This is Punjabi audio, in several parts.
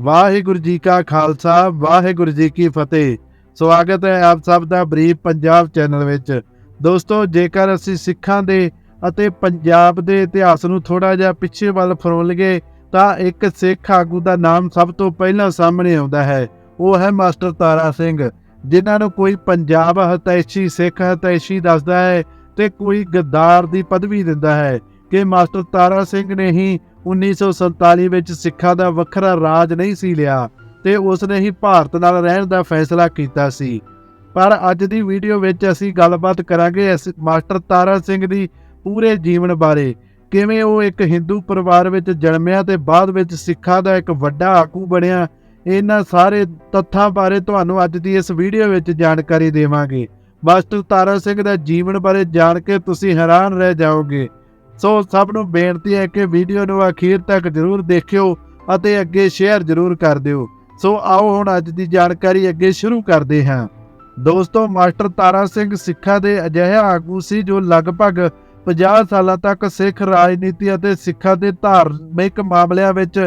ਵਾਹਿਗੁਰੂ ਜੀ ਕਾ ਖਾਲਸਾ, ਵਾਹਿਗੁਰੂ ਜੀ ਕੀ ਫਤਿਹ। ਸਵਾਗਤ ਹੈ ਆਪ ਸਭ ਦਾ ਬਰੀਫ ਪੰਜਾਬ ਚੈਨਲ ਵਿੱਚ। ਦੋਸਤੋ, ਜੇਕਰ ਅਸੀਂ ਸਿੱਖਾਂ ਦੇ ਅਤੇ ਪੰਜਾਬ ਦੇ ਇਤਿਹਾਸ ਨੂੰ ਥੋੜਾ ਜਿਹਾ ਪਿੱਛੇ ਵੱਲ ਫਰੋਲ ਲਈਏ, ਤਾਂ ਇੱਕ ਸਿੱਖ ਆਗੂ ਦਾ ਨਾਮ ਸਭ ਤੋਂ ਪਹਿਲਾਂ ਸਾਹਮਣੇ ਆਉਂਦਾ ਹੈ। ਉਹ ਹੈ ਮਾਸਟਰ ਤਾਰਾ ਸਿੰਘ, ਜਿਨ੍ਹਾਂ ਨੂੰ ਕੋਈ ਪੰਜਾਬ ਹਤੈਸ਼ੀ, ਸਿੱਖ ਹਤੈਸ਼ੀ ਦੱਸਦਾ ਹੈ ਤੇ ਕੋਈ ਗੱਦਾਰ ਦੀ ਪਦਵੀ ਦਿੰਦਾ ਹੈ। ਕਿ ਮਾਸਟਰ ਤਾਰਾ ਸਿੰਘ ਨੇ ਹੀ 1947 ਵਿੱਚ ਸਿੱਖਾਂ ਦਾ ਵੱਖਰਾ ਰਾਜ ਨਹੀਂ ਸੀ ਲਿਆ ਤੇ ਉਸ ਨੇ ਹੀ ਭਾਰਤ ਨਾਲ ਰਹਿਣ ਦਾ ਫੈਸਲਾ ਕੀਤਾ ਸੀ। ਪਰ ਅੱਜ ਦੀ ਵੀਡੀਓ ਵਿੱਚ ਅਸੀਂ ਗੱਲਬਾਤ ਕਰਾਂਗੇ ਇਸ ਮਾਸਟਰ ਤਾਰਾ ਸਿੰਘ ਦੀ ਪੂਰੇ ਜੀਵਨ ਬਾਰੇ। ਕਿਵੇਂ ਉਹ ਇੱਕ ਹਿੰਦੂ ਪਰਿਵਾਰ ਵਿੱਚ ਜਨਮਿਆ ਤੇ ਬਾਅਦ ਵਿੱਚ ਸਿੱਖਾਂ ਦਾ ਇੱਕ ਵੱਡਾ ਆਗੂ ਬਣਿਆ, ਇਹਨਾਂ ਸਾਰੇ ਤੱਥਾਂ ਬਾਰੇ ਤੁਹਾਨੂੰ ਅੱਜ ਦੀ ਇਸ ਵੀਡੀਓ ਵਿੱਚ ਜਾਣਕਾਰੀ ਦੇਵਾਂਗੇ। ਮਾਸਟਰ ਤਾਰਾ ਸਿੰਘ ਦਾ ਜੀਵਨ ਬਾਰੇ ਜਾਣ ਕੇ ਤੁਸੀਂ ਹੈਰਾਨ ਰਹਿ ਜਾਓਗੇ। ਸੋ ਸਭ ਨੂੰ ਬੇਨਤੀ ਹੈ ਕਿ ਵੀਡੀਓ ਨੂੰ ਅਖੀਰ ਤੱਕ ਜ਼ਰੂਰ ਦੇਖਿਓ ਅਤੇ ਅੱਗੇ ਸ਼ੇਅਰ ਜ਼ਰੂਰ ਕਰ ਦਿਓ। ਸੋ ਆਓ ਹੁਣ ਅੱਜ ਦੀ ਜਾਣਕਾਰੀ ਅੱਗੇ ਸ਼ੁਰੂ ਕਰਦੇ ਹਾਂ। ਦੋਸਤੋ, ਮਾਸਟਰ ਤਾਰਾ ਸਿੰਘ ਸਿੱਖਾਂ ਦੇ ਅਜਿਹਾ ਆਗੂ ਸੀ ਜੋ ਲਗਭਗ 50 ਸਾਲਾਂ ਤੱਕ ਸਿੱਖ ਰਾਜਨੀਤੀ ਅਤੇ ਸਿੱਖਾਂ ਦੇ ਧਾਰਮਿਕ ਮਾਮਲਿਆਂ ਵਿੱਚ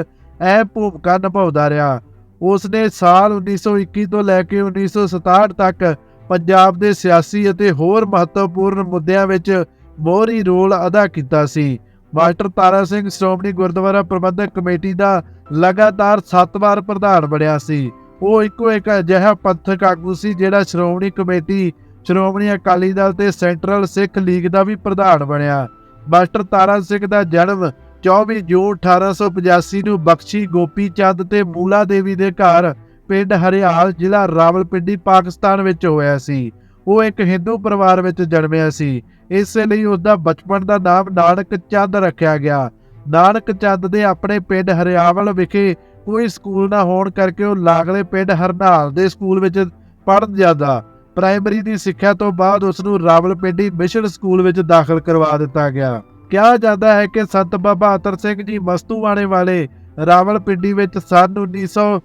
ਅਹਿਮ ਭੂਮਿਕਾ ਨਿਭਾਉਂਦਾ ਰਿਹਾ। ਉਸ ਨੇ ਸਾਲ 1921 ਤੋਂ ਲੈ ਕੇ 1967 ਤੱਕ ਪੰਜਾਬ ਦੇ ਸਿਆਸੀ ਅਤੇ ਹੋਰ ਮਹੱਤਵਪੂਰਨ ਮੁੱਦਿਆਂ ਵਿੱਚ ਮੋਹਰੀ ਰੋਲ ਅਦਾ ਕੀਤਾ ਸੀ। ਮਾਸਟਰ ਤਾਰਾ ਸਿੰਘ ਸ਼੍ਰੋਮਣੀ ਗੁਰਦੁਆਰਾ ਪ੍ਰਬੰਧਕ ਕਮੇਟੀ ਦਾ ਲਗਾਤਾਰ 7 ਵਾਰ ਪ੍ਰਧਾਨ ਬਣਿਆ ਸੀ। ਉਹ ਇੱਕੋ ਇੱਕ ਅਜਿਹਾ ਪੰਥਕ ਆਗੂ ਸੀ ਜਿਹੜਾ ਸ਼੍ਰੋਮਣੀ ਕਮੇਟੀ, ਸ਼੍ਰੋਮਣੀ ਅਕਾਲੀ ਦਲ ਤੇ ਸੈਂਟਰਲ ਸਿੱਖ ਲੀਗ ਦਾ ਵੀ ਪ੍ਰਧਾਨ ਬਣਿਆ। ਮਾਸਟਰ ਤਾਰਾ ਸਿੰਘ ਦਾ ਜਨਮ 24 ਜੂਨ 1885 ਨੂੰ ਬਖਸ਼ੀ ਗੋਪੀ ਚੰਦ ਤੇ ਮੂਲਾ ਦੇਵੀ ਦੇ ਘਰ, ਪਿੰਡ ਹਰਿਆਲ, ਜ਼ਿਲ੍ਹਾ ਰਾਵਲਪਿੰਡੀ, ਪਾਕਿਸਤਾਨ ਵਿੱਚ ਹੋਇਆ ਸੀ। ਉਹ ਇੱਕ ਹਿੰਦੂ ਪਰਿਵਾਰ ਵਿੱਚ ਜਨਮਿਆ ਸੀ। ਇਸੇ ਲਈ ਉਸ ਦਾ ਬਚਪਨ ਦਾ ਨਾਮ ਨਾਨਕ ਚੰਦ ਰੱਖਿਆ ਗਿਆ। ਨਾਨਕ ਚੰਦ ਦੇ ਆਪਣੇ ਪਿੰਡ ਹਰਿਆਵਲ ਵਿਖੇ ਕੋਈ ਸਕੂਲ ਨਾ ਹੋਣ ਕਰਕੇ ਉਹ ਲਾਗਲੇ ਪਿੰਡ ਹਰਨਾਲ ਦੇ ਸਕੂਲ ਵਿੱਚ ਪੜ੍ਹਨ ਜਾਂਦਾ। ਪ੍ਰਾਇਮਰੀ ਦੀ ਸਿੱਖਿਆ ਤੋਂ ਬਾਅਦ ਉਸ ਨੂੰ ਰਾਵਲਪਿੰਡੀ ਮਿਸ਼ਨ ਸਕੂਲ ਵਿੱਚ ਦਾਖਲ ਕਰਵਾ ਦਿੱਤਾ ਗਿਆ। ਕਿਹਾ ਜਾਂਦਾ ਹੈ ਕਿ ਸੰਤ ਬਾਬਾ ਅਤਰ ਸਿੰਘ ਜੀ ਮਸਤੂਆਣੇ ਵਾਲੇ ਰਾਵਲਪਿੰਡੀ ਵਿੱਚ ਸਨ 1900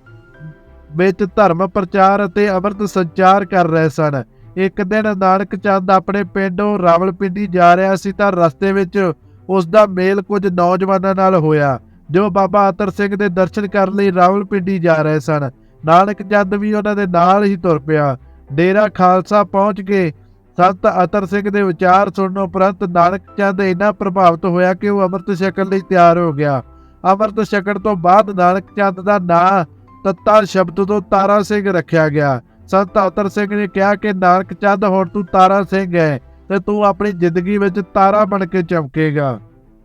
ਵਿੱਚ ਧਰਮ ਪ੍ਰਚਾਰ ਅਤੇ ਅੰਮ੍ਰਿਤ ਸੰਚਾਰ ਕਰ ਰਹੇ ਸਨ। ਇੱਕ ਦਿਨ ਨਾਨਕ ਚੰਦ ਆਪਣੇ ਪਿੰਡੋਂ ਰਾਵਲਪਿੰਡੀ ਜਾ ਰਿਹਾ ਸੀ ਤਾਂ ਰਸਤੇ ਵਿੱਚ ਉਸ ਦਾ ਮੇਲ ਕੁਝ ਨੌਜਵਾਨਾਂ ਨਾਲ ਹੋਇਆ, ਜੋ ਬਾਬਾ ਅਤਰ ਸਿੰਘ ਦੇ ਦਰਸ਼ਨ ਕਰਨ ਲਈ ਰਾਵਲਪਿੰਡੀ ਜਾ ਰਹੇ ਸਨ। ਨਾਨਕ ਚੰਦ ਵੀ ਉਹਨਾਂ ਦੇ ਨਾਲ ਹੀ ਤੁਰ ਪਿਆ। ਡੇਰਾ ਖਾਲਸਾ ਪਹੁੰਚ ਕੇ ਸੰਤ ਅਤਰ ਸਿੰਘ ਦੇ ਵਿਚਾਰ ਸੁਣਨ ਉਪਰੰਤ ਨਾਨਕ ਚੰਦ ਇੰਨਾ ਪ੍ਰਭਾਵਿਤ ਹੋਇਆ ਕਿ ਉਹ ਅੰਮ੍ਰਿਤ ਛਕਣ ਲਈ ਤਿਆਰ ਹੋ ਗਿਆ। ਅੰਮ੍ਰਿਤ ਛਕਣ ਤੋਂ ਬਾਅਦ ਨਾਨਕ ਚੰਦ ਦਾ ਨਾਂ ਤੱਤਾ ਸ਼ਬਦ ਤੋਂ ਤਾਰਾ ਸਿੰਘ ਰੱਖਿਆ ਗਿਆ। ਸੰਤ ਅਤਰ ਸਿੰਘ ਨੇ ਕਿਹਾ ਕਿ ਨਾਨਕ ਚੰਦ, ਹੁਣ ਤੂੰ ਤਾਰਾ ਸਿੰਘ ਹੈ ਤੇ ਤੂੰ ਆਪਣੀ ਜ਼ਿੰਦਗੀ ਵਿੱਚ ਤਾਰਾ ਬਣ ਕੇ ਚਮਕੇਗਾ।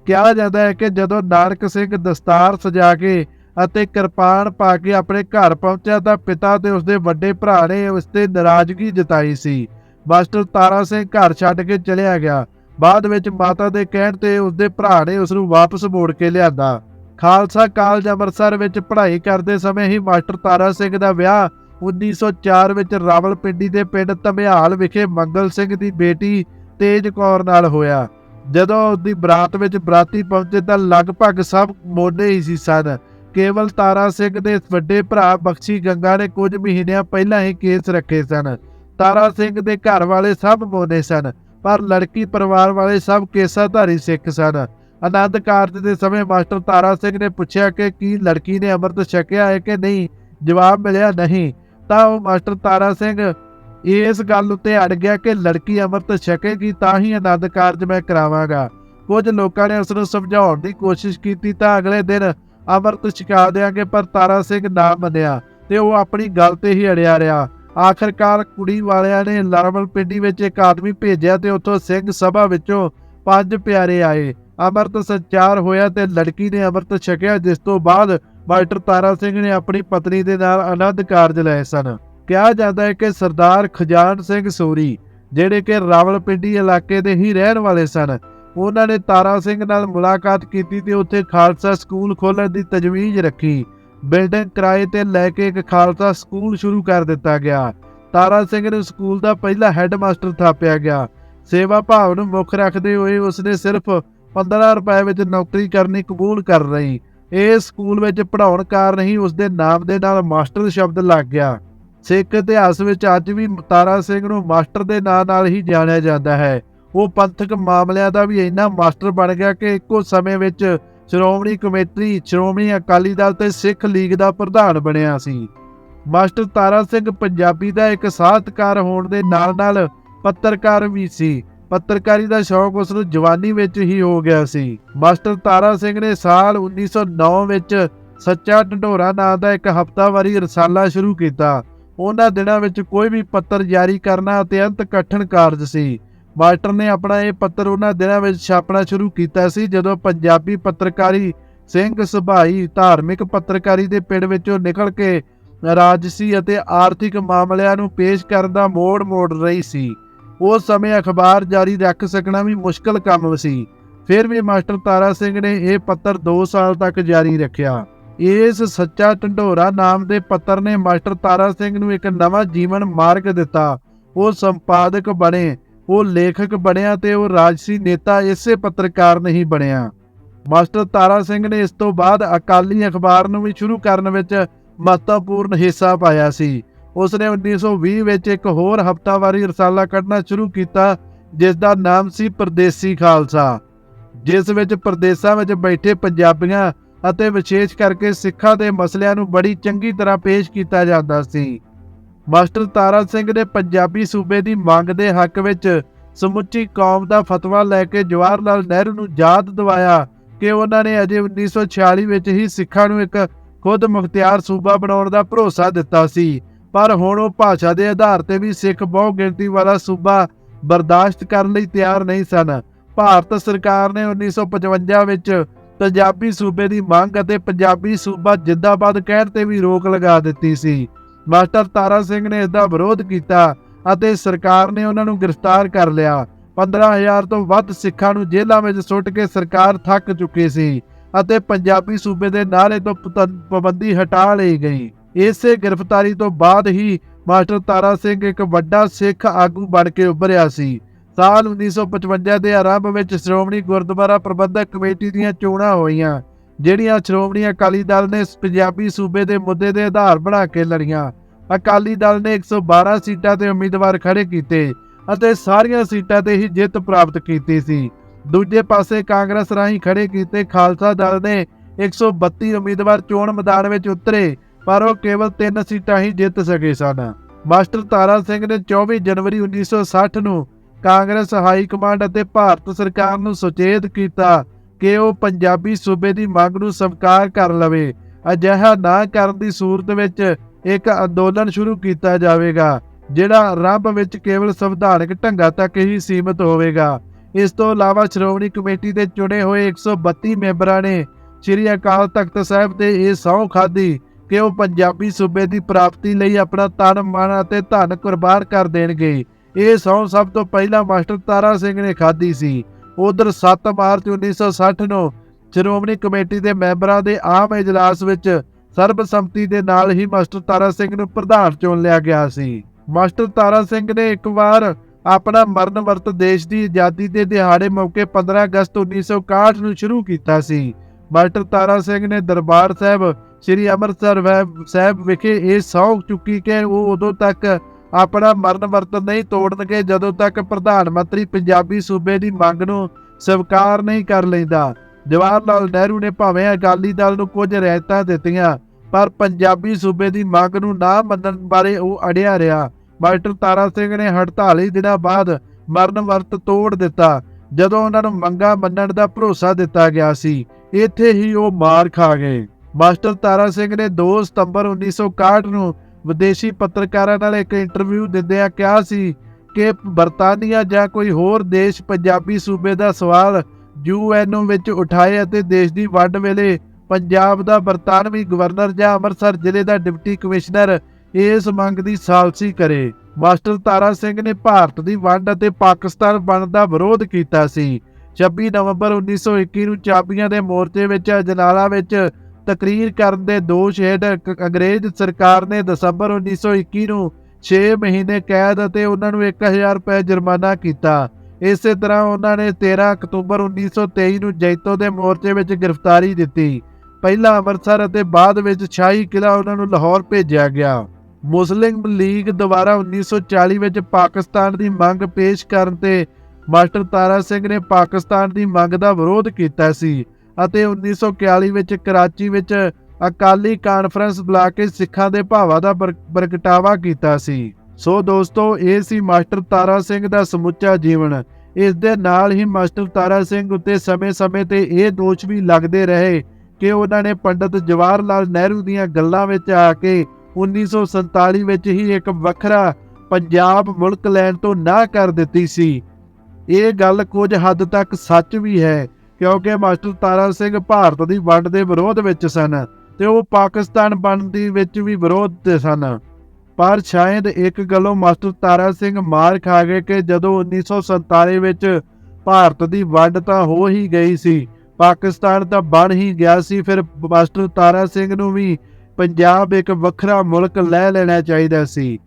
ਕਿਹਾ ਜਾਂਦਾ ਹੈ ਕਿ ਜਦੋਂ ਨਾਨਕ ਸਿੰਘ ਦਸਤਾਰ ਸਜਾ ਕੇ ਅਤੇ ਕਿਰਪਾਨ ਪਾ ਕੇ ਆਪਣੇ ਘਰ ਪਹੁੰਚਿਆ ਤਾਂ ਪਿਤਾ ਤੇ ਉਸਦੇ ਵੱਡੇ ਭਰਾ ਨੇ ਉਸ ਤੇ ਨਾਰਾਜ਼ਗੀ ਜਤਾਈ ਸੀ। ਮਾਸਟਰ ਤਾਰਾ ਸਿੰਘ ਘਰ ਛੱਡ ਕੇ ਚਲਿਆ ਗਿਆ। ਬਾਅਦ ਵਿੱਚ ਮਾਤਾ ਦੇ ਕਹਿਣ ਤੇ ਉਸਦੇ ਭਰਾ ਨੇ ਉਸ ਨੂੰ ਵਾਪਸ ਮੋੜ ਕੇ ਲਿਆਂਦਾ। ਖਾਲਸਾ ਕਾਲਜ ਅੰਮ੍ਰਿਤਸਰ ਵਿੱਚ ਪੜ੍ਹਾਈ ਕਰਦੇ ਸਮੇਂ ਹੀ ਮਾਸਟਰ ਤਾਰਾ ਸਿੰਘ ਦਾ ਵਿਆਹ 1904 ਵਿੱਚ ਰਾਵਲਪਿੰਡੀ ਦੇ ਪਿੰਡ ਧਮਿਆਲ ਵਿਖੇ ਮੰਗਲ ਸਿੰਘ ਦੀ ਬੇਟੀ ਤੇਜ ਕੌਰ ਨਾਲ ਹੋਇਆ। ਜਦੋਂ ਉਸਦੀ ਬਰਾਤ ਵਿੱਚ ਬਰਾਤੀ ਪਹੁੰਚੇ ਤਾਂ ਲਗਭਗ ਸਭ ਮੋਢੇ ਹੀ ਸੀ ਸਨ। ਕੇਵਲ ਤਾਰਾ ਸਿੰਘ ਦੇ ਵੱਡੇ ਭਰਾ ਬਖਸ਼ੀ ਗੰਗਾ ਨੇ ਕੁਝ ਮਹੀਨਿਆਂ ਪਹਿਲਾਂ ਹੀ ਕੇਸ ਰੱਖੇ ਸਨ। ਤਾਰਾ ਸਿੰਘ ਦੇ ਘਰ ਵਾਲੇ ਸਭ ਮੋਨੇ ਸਨ, ਪਰ ਲੜਕੀ ਪਰਿਵਾਰ ਵਾਲੇ ਸਭ ਕੇਸਾਧਾਰੀ ਸਿੱਖ ਸਨ। ਆਨੰਦ ਕਾਰਜ ਦੇ ਸਮੇਂ ਮਾਸਟਰ ਤਾਰਾ ਸਿੰਘ ਨੇ ਪੁੱਛਿਆ ਕਿ ਕੀ ਲੜਕੀ ਨੇ ਅੰਮ੍ਰਿਤ ਛਕਿਆ ਹੈ ਕਿ ਨਹੀਂ? ਜਵਾਬ ਮਿਲਿਆ ਨਹੀਂ। ਤਾਂ ਉਹ ਮਾਸਟਰ ਤਾਰਾ ਸਿੰਘ ਇਸ ਗੱਲ ਉੱਤੇ ਅੜ ਗਿਆ ਕਿ ਲੜਕੀ ਅੰਮ੍ਰਿਤ ਛਕੇਗੀ ਤਾਂ ਹੀ ਆਨੰਦ ਕਾਰਜ ਮੈਂ ਕਰਾਵਾਂਗਾ। ਕੁਝ ਲੋਕਾਂ ਨੇ ਉਸ ਨੂੰ ਸਮਝਾਉਣ ਦੀ ਕੋਸ਼ਿਸ਼ ਕੀਤੀ ਤਾਂ ਅਗਲੇ ਦਿਨ ਅੰਮ੍ਰਿਤ ਛਕਾ ਦਿਆਂਗੇ, ਪਰ ਤਾਰਾ ਸਿੰਘ ਨਾ ਮੰਨਿਆ ਤੇ ਉਹ ਆਪਣੀ ਗੱਲ ਤੇ ਹੀ ਅੜਿਆ ਰਿਹਾ। ਆਖਰਕਾਰ ਕੁੜੀ ਵਾਲਿਆਂ ਨੇ ਲਾਰਮਲ ਪਿੰਡੀ ਵਿੱਚ ਇੱਕ ਆਦਮੀ ਭੇਜਿਆ ਤੇ ਉੱਥੋਂ ਸਿੰਘ ਸਭਾ ਵਿੱਚੋਂ ਪੰਜ ਪਿਆਰੇ ਆਏ। ਅੰਮ੍ਰਿਤ ਸੰਚਾਰ ਹੋਇਆ ਤੇ ਲੜਕੀ ਨੇ ਅੰਮ੍ਰਿਤ ਛਕਿਆ, ਜਿਸ ਤੋਂ ਬਾਅਦ ਮਾਸਟਰ ਤਾਰਾ ਸਿੰਘ ਨੇ ਆਪਣੀ ਪਤਨੀ ਦੇ ਨਾਲ ਆਨੰਦ ਕਾਰਜ ਲਏ ਸਨ। ਕਿਹਾ ਜਾਂਦਾ ਹੈ ਕਿ ਸਰਦਾਰ ਖਜਾਨ ਸਿੰਘ ਸੋਰੀ, ਜਿਹੜੇ ਕਿ ਰਾਵਲਪਿੰਡੀ ਇਲਾਕੇ ਦੇ ਹੀ ਰਹਿਣ ਵਾਲੇ ਸਨ, ਉਹਨਾਂ ਨੇ ਤਾਰਾ ਸਿੰਘ ਨਾਲ ਮੁਲਾਕਾਤ ਕੀਤੀ ਤੇ ਉੱਥੇ ਖਾਲਸਾ ਸਕੂਲ ਖੋਲ੍ਹਣ ਦੀ ਤਜਵੀਜ਼ ਰੱਖੀ। ਬਿਲਡਿੰਗ ਕਿਰਾਏ ਤੇ ਲੈ ਕੇ ਇੱਕ ਖਾਲਸਾ ਸਕੂਲ ਸ਼ੁਰੂ ਕਰ ਦਿੱਤਾ ਗਿਆ। ਤਾਰਾ ਸਿੰਘ ਨੂੰ ਸਕੂਲ ਦਾ ਪਹਿਲਾ ਹੈੱਡਮਾਸਟਰ ਥਾਪਿਆ ਗਿਆ। ਸੇਵਾ ਭਾਵ ਨੂੰ ਮੁੱਖ ਰੱਖਦੇ ਹੋਏ ਉਸਨੇ ਸਿਰਫ 15 ਰੁਪਏ ਵਿੱਚ ਨੌਕਰੀ ਕਰਨੀ ਕਬੂਲ ਕਰ ਰਹੀ। ਇਹ ਸਕੂਲ ਵਿੱਚ ਪੜਾਉਣ ਕਾਰਨ ਹੀ ਉਸਦੇ ਨਾਮ ਦੇ ਨਾਲ ਮਾਸਟਰ ਸ਼ਬਦ ਲੱਗ ਗਿਆ। ਸਿੱਖ ਇਤਿਹਾਸ ਵਿੱਚ ਅੱਜ ਵੀ ਤਾਰਾ ਸਿੰਘ ਨੂੰ ਮਾਸਟਰ ਦੇ ਨਾਂ ਨਾਲ ਹੀ ਜਾਣਿਆ ਜਾਂਦਾ ਹੈ। ਉਹ ਪੰਥਕ ਮਾਮਲਿਆਂ ਦਾ ਵੀ ਇੰਨਾ ਮਾਸਟਰ ਬਣ ਗਿਆ ਕਿ ਇੱਕੋ ਸਮੇਂ ਵਿੱਚ ਸ਼੍ਰੋਮਣੀ ਕਮੇਟੀ, ਸ਼੍ਰੋਮਣੀ ਅਕਾਲੀ ਦਲ ਤੇ ਸਿੱਖ ਲੀਗ ਦਾ ਪ੍ਰਧਾਨ ਬਣਿਆ ਸੀ। ਮਾਸਟਰ ਤਾਰਾ ਸਿੰਘ ਪੰਜਾਬੀ ਦਾ ਇੱਕ ਸਾਹਿਤਕਾਰ ਹੋਣ ਦੇ ਨਾਲ-ਨਾਲ ਪੱਤਰਕਾਰ ਵੀ ਸੀ। ਪੱਤਰਕਾਰੀ ਦਾ ਸ਼ੌਕ ਉਸ ਨੂੰ ਜਵਾਨੀ ਵਿੱਚ ਹੀ ਹੋ ਗਿਆ ਸੀ। ਮਾਸਟਰ ਤਾਰਾ ਸਿੰਘ ਨੇ ਸਾਲ 1909 ਵਿੱਚ ਸੱਚਾ ਢੰਡੋਰਾ ਨਾਂ ਦਾ ਇੱਕ ਹਫ਼ਤਾਵਾਰੀ ਰਸਾਲਾ ਸ਼ੁਰੂ ਕੀਤਾ। ਉਹਨਾਂ ਦਿਨਾਂ ਵਿੱਚ ਕੋਈ ਵੀ ਪੱਤਰ ਜਾਰੀ ਕਰਨਾ ਅਤਿਅੰਤ ਕਠਿਨ ਕਾਰਜ ਸੀ। ਮਾਸਟਰ ਨੇ ਆਪਣਾ ਇਹ ਪੱਤਰ ਉਹਨਾਂ ਦਿਨਾਂ ਵਿੱਚ ਛਾਪਣਾ ਸ਼ੁਰੂ ਕੀਤਾ ਸੀ, ਜਦੋਂ ਪੰਜਾਬੀ ਪੱਤਰਕਾਰੀ ਸਿੰਘ ਸੁਭਾਈ ਧਾਰਮਿਕ ਪੱਤਰਕਾਰੀ ਦੇ ਪਿੰਡ ਵਿੱਚੋਂ ਨਿਕਲ ਕੇ ਰਾਜਸੀ ਅਤੇ ਆਰਥਿਕ ਮਾਮਲਿਆਂ ਨੂੰ ਪੇਸ਼ ਕਰਨ ਦਾ ਮੋੜ ਮੋੜ ਰਹੀ ਸੀ। ਉਸ ਸਮੇਂ ਅਖਬਾਰ ਜਾਰੀ ਰੱਖ ਸਕਣਾ ਵੀ ਮੁਸ਼ਕਲ ਕੰਮ ਸੀ। ਫਿਰ ਵੀ ਮਾਸਟਰ ਤਾਰਾ ਸਿੰਘ ਨੇ ਇਹ ਪੱਤਰ 2 ਸਾਲ ਤੱਕ ਜਾਰੀ ਰੱਖਿਆ। ਇਸ ਸੱਚਾ ਢੰਡੋਰਾ ਨਾਮ ਦੇ ਪੱਤਰ ਨੇ ਮਾਸਟਰ ਤਾਰਾ ਸਿੰਘ ਨੂੰ ਇੱਕ ਨਵਾਂ ਜੀਵਨ ਮਾਰਗ ਦਿੱਤਾ। ਉਹ ਸੰਪਾਦਕ ਬਣੇ, ਉਹ ਲੇਖਕ ਬਣਿਆ ਤੇ ਉਹ ਰਾਜਸੀ ਨੇਤਾ ਇਸੇ ਪੱਤਰਕਾਰ ਨਹੀਂ ਬਣਿਆ। ਮਾਸਟਰ ਤਾਰਾ ਸਿੰਘ ਨੇ ਇਸ ਤੋਂ ਬਾਅਦ ਅਕਾਲੀ ਅਖਬਾਰ ਨੂੰ ਵੀ ਸ਼ੁਰੂ ਕਰਨ ਵਿੱਚ ਮਹੱਤਵਪੂਰਨ ਹਿੱਸਾ ਪਾਇਆ ਸੀ। ਉਸ ਨੇ 1920 ਵਿੱਚ ਇੱਕ ਹੋਰ ਹਫ਼ਤਾਵਾਰੀ ਰਸਾਲਾ ਕੱਢਣਾ ਸ਼ੁਰੂ ਕੀਤਾ ਜਿਸ ਦਾ ਨਾਮ ਸੀ ਪਰਦੇਸੀ ਖਾਲਸਾ, ਜਿਸ ਵਿੱਚ ਪ੍ਰਦੇਸਾਂ ਵਿੱਚ ਬੈਠੇ ਪੰਜਾਬੀਆਂ ਅਤੇ ਵਿਸ਼ੇਸ਼ ਕਰਕੇ ਸਿੱਖਾਂ ਦੇ ਮਸਲਿਆਂ ਨੂੰ ਬੜੀ ਚੰਗੀ ਤਰ੍ਹਾਂ ਪੇਸ਼ ਕੀਤਾ ਜਾਂਦਾ ਸੀ। ਮਾਸਟਰ ਤਾਰਾ ਸਿੰਘ ਨੇ ਪੰਜਾਬੀ ਸੂਬੇ ਦੀ ਮੰਗ ਦੇ ਹੱਕ ਵਿੱਚ ਸਮੁੱਚੀ ਕੌਮ ਦਾ ਫਤਵਾ ਲੈ ਕੇ ਜਵਾਹਰ ਲਾਲ ਨਹਿਰੂ ਨੂੰ ਯਾਦ ਦਿਵਾਇਆ ਕਿ ਉਹਨਾਂ ਨੇ ਅਜੇ 1946 ਵਿੱਚ ਹੀ ਸਿੱਖਾਂ ਨੂੰ ਇੱਕ ਖੁਦ ਮੁਖਤਿਆਰ ਸੂਬਾ ਬਣਾਉਣ ਦਾ ਭਰੋਸਾ ਦਿੱਤਾ ਸੀ। ਪਰ ਹੁਣ ਉਹ ਭਾਸ਼ਾ ਦੇ ਆਧਾਰ ਤੇ ਵੀ ਸਿੱਖ ਬਹੁ ਗਿਣਤੀ ਵਾਲਾ ਸੂਬਾ ਬਰਦਾਸ਼ਤ ਕਰਨ ਲਈ ਤਿਆਰ ਨਹੀਂ ਸਨ। ਭਾਰਤ ਸਰਕਾਰ ਨੇ 1955 ਵਿੱਚ ਪੰਜਾਬੀ ਸੂਬੇ ਦੀ ਮੰਗ ਅਤੇ ਪੰਜਾਬੀ ਸੂਬਾ ਜਿੰਦਾਬਾਦ ਕਹਿਣ ਤੇ ਵੀ ਰੋਕ ਲਗਾ ਦਿੱਤੀ ਸੀ। ਮਾਸਟਰ ਤਾਰਾ ਸਿੰਘ ਨੇ ਇਸ ਦਾ ਵਿਰੋਧ ਕੀਤਾ ਅਤੇ ਸਰਕਾਰ ਨੇ ਉਹਨਾਂ ਨੂੰ ਗ੍ਰਿਫਤਾਰ ਕਰ ਲਿਆ। 15000 ਤੋਂ ਵੱਧ ਸਿੱਖਾਂ ਨੂੰ ਜੇਲ੍ਹਾਂ ਵਿੱਚ ਸੁੱਟ ਕੇ ਸਰਕਾਰ ਥੱਕ ਚੁੱਕੀ ਸੀ ਅਤੇ ਪੰਜਾਬੀ ਸੂਬੇ ਦੇ ਨਾਲੇ ਤੋਂ ਪਤ- ਪਾਬੰਦੀ ਹਟਾ ਲਈ ਗਈ। ਇਸੇ ਗ੍ਰਿਫਤਾਰੀ ਤੋਂ ਬਾਅਦ ਹੀ ਮਾਸਟਰ ਤਾਰਾ ਸਿੰਘ ਇੱਕ ਵੱਡਾ ਸਿੱਖ ਆਗੂ ਬਣ ਕੇ ਉੱਭਰਿਆ ਸੀ। ਸਾਲ 1955 ਦੇ ਆਰੰਭ ਵਿੱਚ ਸ਼੍ਰੋਮਣੀ ਗੁਰਦੁਆਰਾ ਪ੍ਰਬੰਧਕ ਕਮੇਟੀ ਦੀਆਂ ਚੋਣਾਂ ਹੋਈਆਂ, ਜਿਹੜੀਆਂ ਸ਼੍ਰੋਮਣੀ ਅਕਾਲੀ ਦਲ ਨੇ ਪੰਜਾਬੀ ਸੂਬੇ ਦੇ ਮੁੱਦੇ ਦੇ ਆਧਾਰ ਬਣਾ ਕੇ ਲੜੀਆਂ। ਅਕਾਲੀ ਦਲ ਨੇ 112 ਸੀਟਾਂ ਤੇ ਉਮੀਦਵਾਰ ਖੜੇ ਕੀਤੇ ਅਤੇ ਸਾਰੀਆਂ ਸੀਟਾਂ ਤੇ ਹੀ ਜਿੱਤ ਪ੍ਰਾਪਤ ਕੀਤੀ ਸੀ। ਦੂਜੇ ਪਾਸੇ ਕਾਂਗਰਸ ਰਾਹੀਂ ਖੜੇ ਕੀਤੇ ਖਾਲਸਾ ਦਲ ਨੇ 132 ਉਮੀਦਵਾਰ ਚੋਣ ਮੈਦਾਨ ਵਿੱਚ ਉਤਰੇ ਪਰ ਉਹ ਕੇਵਲ ਤਿੰਨ ਸੀਟਾਂ ਹੀ ਜਿੱਤ ਸਕੇ ਸਨ। ਮਾਸਟਰ ਤਾਰਾ ਸਿੰਘ ਨੇ 24 ਜਨਵਰੀ 1960 ਨੂੰ ਕਾਂਗਰਸ ਹਾਈ ਕਮਾਂਡ ਅਤੇ ਭਾਰਤ ਸਰਕਾਰ ਨੂੰ ਸੁਚੇਤ ਕੀਤਾ ਕਿ ਉਹ ਪੰਜਾਬੀ ਸੂਬੇ ਦੀ ਮੰਗ ਨੂੰ ਸਵੀਕਾਰ ਕਰ ਲਵੇ। ਅਜਿਹਾ ਨਾ ਕਰਨ ਦੀ ਸੂਰਤ ਵਿੱਚ ਇੱਕ ਅੰਦੋਲਨ ਸ਼ੁਰੂ ਕੀਤਾ ਜਾਵੇਗਾ, ਜਿਹੜਾ ਆਰੰਭ ਵਿੱਚ ਕੇਵਲ ਸੰਵਿਧਾਨਕ ਢੰਗਾਂ ਤੱਕ ਹੀ ਸੀਮਿਤ ਹੋਵੇਗਾ। ਇਸ ਤੋਂ ਇਲਾਵਾ ਸ਼੍ਰੋਮਣੀ ਕਮੇਟੀ ਦੇ ਚੁਣੇ ਹੋਏ 132 ਮੈਂਬਰਾਂ ਨੇ ਸ੍ਰੀ ਅਕਾਲ ਤਖਤ ਸਾਹਿਬ ਤੇ ਇਹ ਸਹੁੰ ਖਾਦੀ ਕਿ ਉਹ ਪੰਜਾਬੀ ਸੂਬੇ ਦੀ ਪ੍ਰਾਪਤੀ ਲਈ ਆਪਣਾ ਤਨ, ਮਨ ਅਤੇ ਧਨ ਕੁਰਬਾਨ ਕਰ ਦੇਣਗੇ। ਇਹ ਸਹੁੰ ਸਭ ਤੋਂ ਪਹਿਲਾਂ ਮਾਸਟਰ ਤਾਰਾ ਸਿੰਘ ਨੇ ਖਾਧੀ ਸੀ। ਉਧਰ 7 ਮਾਰਚ 1960 ਨੂੰ ਸ਼੍ਰੋਮਣੀ ਕਮੇਟੀ ਦੇ ਮੈਂਬਰਾਂ ਦੇ ਆਮ ਇਜਲਾਸ ਵਿੱਚ ਸਰਬਸੰਮਤੀ ਦੇ ਨਾਲ ਹੀ ਮਾਸਟਰ ਤਾਰਾ ਸਿੰਘ ਨੂੰ ਪ੍ਰਧਾਨ ਚੁਣ ਲਿਆ ਗਿਆ ਸੀ। ਮਾਸਟਰ ਤਾਰਾ ਸਿੰਘ ਨੇ ਇੱਕ ਵਾਰ ਆਪਣਾ ਮਰਨ ਵਰਤ ਦੇਸ਼ ਦੀ ਆਜ਼ਾਦੀ ਦੇ ਦਿਹਾੜੇ ਮੌਕੇ 15 ਅਗਸਤ 1961 ਨੂੰ ਸ਼ੁਰੂ ਕੀਤਾ ਸੀ। ਮਾਸਟਰ ਤਾਰਾ ਸਿੰਘ ਨੇ ਦਰਬਾਰ ਸਾਹਿਬ ਸ੍ਰੀ ਅੰਮ੍ਰਿਤਸਰ ਵੈ- ਸਾਹਿਬ ਵਿਖੇ ਇਹ ਸਹੁੰ ਚੁੱਕੀ ਕਿ ਉਹ ਉਦੋਂ ਤੱਕ ਆਪਣਾ ਮਰਨ ਵਰਤ ਨਹੀਂ ਤੋੜਨਗੇ, ਜਦੋਂ ਤੱਕ ਪ੍ਰਧਾਨ ਮੰਤਰੀ ਪੰਜਾਬੀ ਸੂਬੇ ਦੀ ਮੰਗ ਨੂੰ ਸਵੀਕਾਰ ਨਹੀਂ ਕਰ ਲੈਂਦਾ। ਜਵਾਹਰ ਲਾਲ ਨਹਿਰੂ ਨੇ ਭਾਵੇਂ ਅਕਾਲੀ ਦਲ ਨੂੰ ਕੁਝ ਰਿਆਇਤਾਂ ਦਿੱਤੀਆਂ, ਪਰ ਪੰਜਾਬੀ ਸੂਬੇ ਦੀ ਮੰਗ ਨੂੰ ਨਾ ਮੰਨਣ ਬਾਰੇ ਉਹ ਅੜਿਆ ਰਿਹਾ। ਮਾਸਟਰ ਤਾਰਾ ਸਿੰਘ ਨੇ 48 ਦਿਨਾਂ ਬਾਅਦ ਮਰਨ ਵਰਤ ਤੋੜ ਦਿੱਤਾ, ਜਦੋਂ ਉਹਨਾਂ ਨੂੰ ਮੰਗਾ ਮੰਨਣ ਦਾ ਭਰੋਸਾ ਦਿੱਤਾ ਗਿਆ ਸੀ। ਇੱਥੇ ਹੀ ਉਹ ਮਾਰ ਖਾ ਗਏ। ਮਾਸਟਰ ਤਾਰਾ ਸਿੰਘ ਨੇ 2 ਸਤੰਬਰ 1961 ਨੂੰ ਵਿਦੇਸ਼ੀ ਪੱਤਰਕਾਰਾਂ ਨਾਲ ਇੱਕ ਇੰਟਰਵਿਊ ਦਿੰਦਿਆਂ ਕਿਹਾ ਸੀ ਕਿ ਬਰਤਾਨੀਆ ਜਾਂ ਕੋਈ ਹੋਰ ਦੇਸ਼ ਪੰਜਾਬੀ ਸੂਬੇ ਦਾ ਸਵਾਲ ਯੂਐਨਓ ਵਿੱਚ ਉਠਾਏ ਅਤੇ ਦੇਸ਼ ਦੀ ਵੰਡ ਵੇਲੇ ਪੰਜਾਬ ਦਾ ਬਰਤਾਨਵੀ ਗਵਰਨਰ ਜਾਂ ਅੰਮ੍ਰਿਤਸਰ ਜ਼ਿਲ੍ਹੇ ਦਾ ਡਿਪਟੀ ਕਮਿਸ਼ਨਰ ਇਸ ਮੰਗ ਦੀ ਸਾਲਸੀ ਕਰੇ। ਮਾਸਟਰ ਤਾਰਾ ਸਿੰਘ ਨੇ ਭਾਰਤ ਦੀ ਵੰਡ ਅਤੇ ਪਾਕਿਸਤਾਨ ਬਣਨ ਦਾ ਵਿਰੋਧ ਕੀਤਾ ਸੀ। 26 ਨਵੰਬਰ 1921 ਨੂੰ ਚਾਬੀਆਂ ਦੇ ਮੋਰਚੇ ਵਿੱਚ, ਅਜਨਾਲਾ ਵਿੱਚ ਤਕਰੀਰ ਕਰਨ ਦੇ ਦੋਸ਼ ਹੇਠ ਅੰਗਰੇਜ਼ ਸਰਕਾਰ ਨੇ ਦਸੰਬਰ 1921 ਨੂੰ 6 ਮਹੀਨੇ ਕੈਦ ਅਤੇ ਉਹਨਾਂ ਨੂੰ 1000 ਰੁਪਏ ਜੁਰਮਾਨਾ ਕੀਤਾ। ਇਸੇ ਤਰ੍ਹਾਂ ਉਹਨਾਂ ਨੇ 13 ਅਕਤੂਬਰ 1923 ਨੂੰ ਜੈਤੋ ਦੇ ਮੋਰਚੇ ਵਿੱਚ ਗ੍ਰਿਫਤਾਰੀ ਦਿੱਤੀ। ਪਹਿਲਾਂ ਅੰਮ੍ਰਿਤਸਰ ਅਤੇ ਬਾਅਦ ਵਿੱਚ ਸ਼ਾਹੀ ਕਿਲ੍ਹਾ ਉਹਨਾਂ ਨੂੰ ਲਾਹੌਰ ਭੇਜਿਆ ਗਿਆ। ਮੁਸਲਿਮ ਲੀਗ ਦੁਆਰਾ 1940 ਵਿੱਚ ਪਾਕਿਸਤਾਨ ਦੀ ਮੰਗ ਪੇਸ਼ ਕਰਨ ਤੇ ਮਾਸਟਰ ਤਾਰਾ ਸਿੰਘ ਨੇ ਪਾਕਿਸਤਾਨ ਦੀ ਮੰਗ ਦਾ ਵਿਰੋਧ ਕੀਤਾ ਸੀ। ਅਤੇ 1941 ਵਿੱਚ ਕਰਾਚੀ ਵਿੱਚ ਅਕਾਲੀ ਕਾਨਫਰੰਸ ਬੁਲਾ ਕੇ ਸਿੱਖਾਂ ਦੇ ਭਾਵਾਂ ਦਾ ਪ੍ਰ- ਪ੍ਰਗਟਾਵਾ ਕੀਤਾ ਸੀ। ਸੋ ਦੋਸਤੋ, ਇਹ ਸੀ ਮਾਸਟਰ ਤਾਰਾ ਸਿੰਘ ਦਾ ਸਮੁੱਚਾ ਜੀਵਨ। ਇਸ ਦੇ ਨਾਲ ਹੀ ਮਾਸਟਰ ਤਾਰਾ ਸਿੰਘ ਉੱਤੇ ਸਮੇਂ-ਸਮੇਂ ਤੇ ਇਹ ਦੋਸ਼ ਵੀ ਲੱਗਦੇ ਰਹੇ ਕਿ ਉਹਨਾਂ ਨੇ ਪੰਡਤ ਜਵਾਹਰ ਲਾਲ ਨਹਿਰੂ ਦੀਆਂ ਗੱਲਾਂ ਵਿੱਚ ਆ ਕੇ 1947 ਵਿੱਚ ਹੀ ਇੱਕ ਵੱਖਰਾ ਪੰਜਾਬ ਮੁਲਕ ਲੈਣ ਤੋਂ ਨਾ ਕਰ ਦਿੱਤੀ ਸੀ। ਇਹ ਗੱਲ ਕੁਝ ਹੱਦ ਤੱਕ ਸੱਚ ਵੀ ਹੈ ਕਿਉਂਕਿ ਮਾਸਟਰ ਤਾਰਾ ਸਿੰਘ ਭਾਰਤ ਦੀ ਵੰਡ ਦੇ ਵਿਰੋਧ ਵਿੱਚ ਸਨ ਤੇ ਉਹ ਪਾਕਿਸਤਾਨ ਬਣਨ ਦੀ ਵਿੱਚ ਵੀ ਵਿਰੋਧ ਤੇ ਸਨ। ਪਰ ਸ਼ਾਇਦ ਇੱਕ ਗੱਲੋਂ ਮਾਸਟਰ ਤਾਰਾ ਸਿੰਘ ਮਾਰ ਖਾ ਗਏ ਕਿ ਜਦੋਂ 1947 ਵਿੱਚ ਭਾਰਤ ਦੀ ਵੰਡ ਤਾਂ ਹੋ ਹੀ ਗਈ ਸੀ, ਪਾਕਿਸਤਾਨ ਤਾਂ ਬਣ ਹੀ ਗਿਆ ਸੀ, ਫਿਰ ਮਾਸਟਰ ਤਾਰਾ ਸਿੰਘ ਨੂੰ ਵੀ ਪੰਜਾਬ ਇੱਕ ਵੱਖਰਾ ਮੁਲਕ ਲੈ ਲੈਣਾ ਚਾਹੀਦਾ ਸੀ।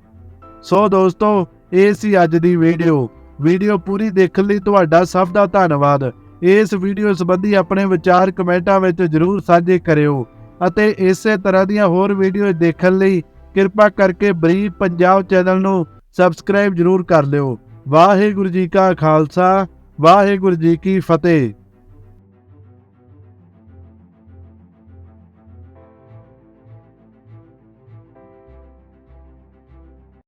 ਸੋ ਦੋਸਤੋ, ਇਹ ਸੀ ਅੱਜ ਦੀ ਵੀਡੀਓ। ਵੀਡੀਓ ਪੂਰੀ ਦੇਖਣ ਲਈ ਤੁਹਾਡਾ ਸਭ ਦਾ ਧੰਨਵਾਦ। ਇਸ ਵੀਡੀਓ ਸੰਬੰਧੀ ਆਪਣੇ ਵਿਚਾਰ ਕਮੈਂਟਾਂ ਵਿੱਚ ਜਰੂਰ ਸਾਂਝੇ ਕਰਿਓ ਅਤੇ ਇਸੇ ਤਰ੍ਹਾਂ ਦੀਆਂ ਹੋਰ ਵੀਡੀਓ ਦੇਖਣ ਲਈ ਕਿਰਪਾ ਕਰਕੇ ਬਰੀਫ ਪੰਜਾਬ ਚੈਨਲ ਨੂੰ ਸਬਸਕ੍ਰਾਈਬ ਜਰੂਰ ਕਰ ਲਿਓ। ਵਾਹਿਗੁਰੂ ਜੀ ਕਾ ਖਾਲਸਾ, ਵਾਹਿਗੁਰੂ ਜੀ ਕੀ ਫਤਿਹ।